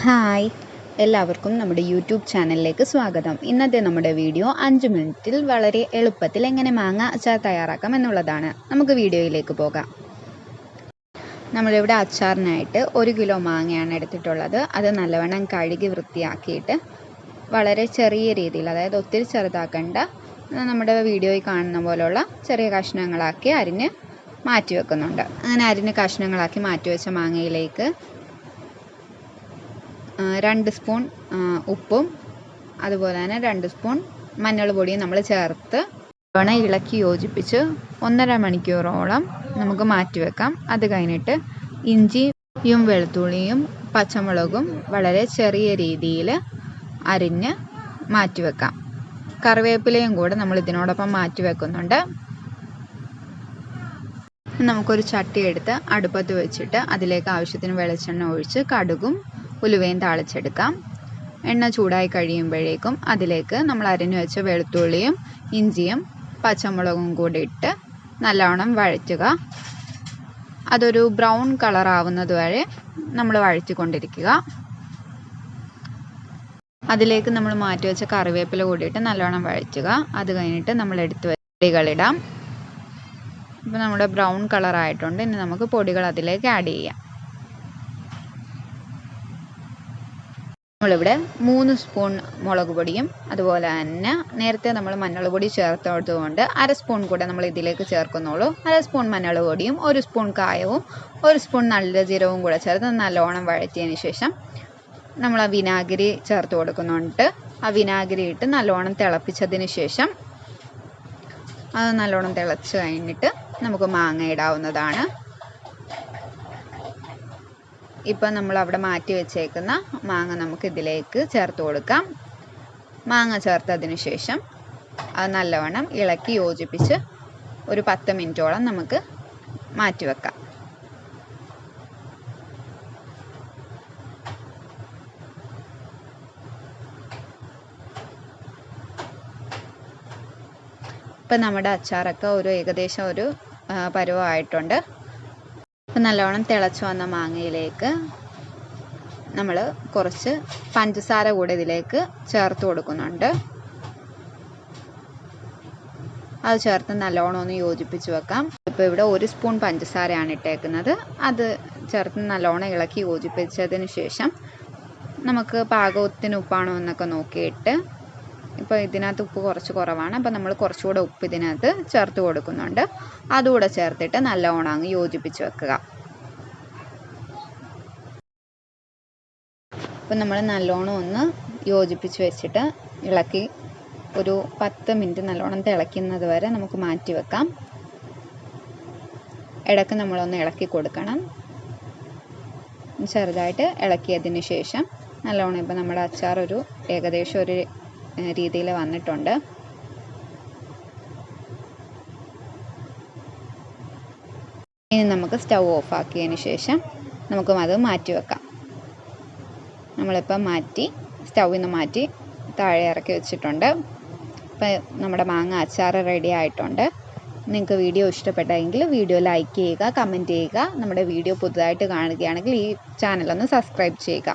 Hi. എല്ലാവർക്കും നമ്മുടെ YouTube ചാനലിലേക്ക് സ്വാഗതം. ഇന്നത്തെ നമ്മുടെ വീഡിയോ അഞ്ച് മിനിറ്റിൽ വളരെ എളുപ്പത്തിൽ എങ്ങനെ മാങ്ങ അച്ചാർ തയ്യാറാക്കാം എന്നുള്ളതാണ്. നമുക്ക് വീഡിയോയിലേക്ക് പോകാം. നമ്മളിവിടെ അച്ചാറിനായിട്ട് ഒരു കിലോ മാങ്ങയാണ് എടുത്തിട്ടുള്ളത്. അത് നല്ലവണ്ണം കഴുകി വൃത്തിയാക്കിയിട്ട് വളരെ ചെറിയ രീതിയിൽ അതായത് ഒത്തിരി ചെറുതാക്കേണ്ട നമ്മുടെ വീഡിയോയിൽ കാണുന്ന പോലുള്ള ചെറിയ കഷ്ണങ്ങളാക്കി അരിഞ്ഞ് മാറ്റി വെക്കുന്നുണ്ട് അങ്ങനെ അരിഞ്ഞ് കഷ്ണങ്ങളാക്കി മാറ്റി വെച്ച മാങ്ങയിലേക്ക് രണ്ട് സ്പൂൺ ഉപ്പും അതുപോലെ തന്നെ രണ്ട് സ്പൂൺ മഞ്ഞൾ പൊടിയും നമ്മൾ ചേർത്ത് വേണം ഇളക്കി യോജിപ്പിച്ച് ഒന്നര മണിക്കൂറോളം നമുക്ക് മാറ്റി വെക്കാം. അത് കഴിഞ്ഞിട്ട് ഇഞ്ചിയും വെളുത്തുള്ളിയും പച്ചമുളകും വളരെ ചെറിയ രീതിയിൽ അരിഞ്ഞ് മാറ്റി വെക്കാം. കറിവേപ്പിലയും കൂടെ നമ്മൾ ഇതിനോടൊപ്പം മാറ്റി വെക്കുന്നുണ്ട്. നമുക്കൊരു ചട്ടി എടുത്ത് അടുപ്പത്ത് വെച്ചിട്ട് അതിലേക്ക് ആവശ്യത്തിന് വെളിച്ചെണ്ണ ഒഴിച്ച് കടുകും ഉലുവയും താളിച്ചെടുക്കാം. എണ്ണ ചൂടായി കഴിയുമ്പോഴേക്കും അതിലേക്ക് നമ്മൾ അരിഞ്ഞു വെച്ച വെളുത്തുള്ളിയും ഇഞ്ചിയും പച്ചമുളകും കൂടി ഇട്ട് നല്ലവണ്ണം വഴറ്റുക. അതൊരു ബ്രൗൺ കളർ ആവുന്നത് വരെ നമ്മൾ വഴറ്റിക്കൊണ്ടിരിക്കുക. അതിലേക്ക് നമ്മൾ മാറ്റി വെച്ച കറിവേപ്പില കൂടിയിട്ട് നല്ലവണ്ണം വഴറ്റുക. അത് കഴിഞ്ഞിട്ട് നമ്മൾ എടുത്ത് പൊടികളിടാം ഇപ്പോൾ നമ്മുടെ ബ്രൗൺ കളർ ആയിട്ടുണ്ട്. ഇനി നമുക്ക് പൊടികൾ അതിലേക്ക് ആഡ് ചെയ്യാം. നമ്മളിവിടെ മൂന്ന് സ്പൂൺ മുളക് പൊടിയും അതുപോലെ തന്നെ നേരത്തെ നമ്മൾ മഞ്ഞൾ പൊടി ചേർത്തതുകൊണ്ട് അര സ്പൂൺ കൂടെ നമ്മൾ ഇതിലേക്ക് ചേർക്കുന്നുള്ളൂ. അര സ്പൂൺ മഞ്ഞൾ പൊടിയും ഒരു സ്പൂൺ കായവും ഒരു സ്പൂൺ നല്ല ജീരവും കൂടെ ചേർത്ത് നല്ലോണം വഴറ്റിയതിന് ശേഷം നമ്മൾ ആ വിനാഗിരി ചേർത്ത് കൊടുക്കുന്നുണ്ട്. ആ വിനാഗിരി ഇട്ട് നല്ലോണം തിളപ്പിച്ചതിന് ശേഷം അത് നല്ലോണം തിളച്ച് കഴിഞ്ഞിട്ട് നമുക്ക് മാങ്ങ ഇടാവുന്നതാണ്. ഇപ്പം നമ്മൾ അവിടെ മാറ്റി വെച്ചേക്കുന്ന മാങ്ങ നമുക്ക് ഇതിലേക്ക് ചേർത്ത് കൊടുക്കാം. മാങ്ങ ചേർത്തതിന് ശേഷം അത് നല്ലവണ്ണം ഇളക്കി യോജിപ്പിച്ച് ഒരു പത്ത് മിനിറ്റോളം നമുക്ക് മാറ്റി വെക്കാം. ഇപ്പം നമ്മുടെ അച്ചാറൊക്കെ ഒരു ഏകദേശം ഒരു പരുവമായിട്ടുണ്ട്. ഇപ്പം നല്ലവണ്ണം തിളച്ച് വന്ന മാങ്ങയിലേക്ക് നമ്മൾ കുറച്ച് പഞ്ചസാര കൂടെ ഇതിലേക്ക് ചേർത്ത് കൊടുക്കുന്നുണ്ട്. അത് ചേർത്ത് നല്ലോണം ഒന്ന് യോജിപ്പിച്ച് വെക്കാം. ഇപ്പോൾ ഇവിടെ ഒരു സ്പൂൺ പഞ്ചസാരയാണ് ഇട്ടേക്കുന്നത്. അത് ചേർത്ത് നല്ലോണം ഇളക്കി യോജിപ്പിച്ചതിന് ശേഷം നമുക്ക് പാകത്തിന് ഉപ്പാണോ എന്നൊക്കെ നോക്കിയിട്ട് ഇപ്പോൾ ഇതിനകത്ത് ഉപ്പ് കുറച്ച് കുറവാണ്. അപ്പോൾ നമ്മൾ കുറച്ചുകൂടെ ഉപ്പ് ഇതിനകത്ത് ചേർത്ത് കൊടുക്കുന്നുണ്ട്. അതുകൂടെ ചേർത്തിട്ട് നല്ലവണ്ണം അങ്ങ് യോജിപ്പിച്ച് വെക്കുക. അപ്പം നമ്മൾ നല്ലോണം ഒന്ന് യോജിപ്പിച്ച് വെച്ചിട്ട് ഇളക്കി ഒരു പത്ത് മിനിറ്റ് നല്ലോണം തിളയ്ക്കുന്നത് വരെ നമുക്ക് മാറ്റി വെക്കാം. ഇടയ്ക്ക് നമ്മളൊന്ന് ഇളക്കി കൊടുക്കണം. ചെറുതായിട്ട് ഇളക്കിയതിന് ശേഷം നല്ലോണം ഇപ്പം നമ്മുടെ അച്ചാർ ഒരു ഏകദേശം ഒരു രീതിയിൽ വന്നിട്ടുണ്ട്. ഇനി നമുക്ക് സ്റ്റൗ ഓഫ് ആക്കിയതിന് ശേഷം നമുക്കും അത് മാറ്റി വെക്കാം. നമ്മളിപ്പം മാറ്റി സ്റ്റൗവിൽ നിന്ന് മാറ്റി താഴെ ഇറക്കി വെച്ചിട്ടുണ്ട്. ഇപ്പം നമ്മുടെ മാങ്ങ അച്ചാർ റെഡി ആയിട്ടുണ്ട്. നിങ്ങൾക്ക് വീഡിയോ ഇഷ്ടപ്പെട്ടെങ്കിൽ വീഡിയോ ലൈക്ക് ചെയ്യുക കമന്റ് ചെയ്യുക. നമ്മുടെ വീഡിയോ പുതുതായിട്ട് കാണുകയാണെങ്കിൽ ഈ ചാനലൊന്ന് സബ്സ്ക്രൈബ് ചെയ്യുക.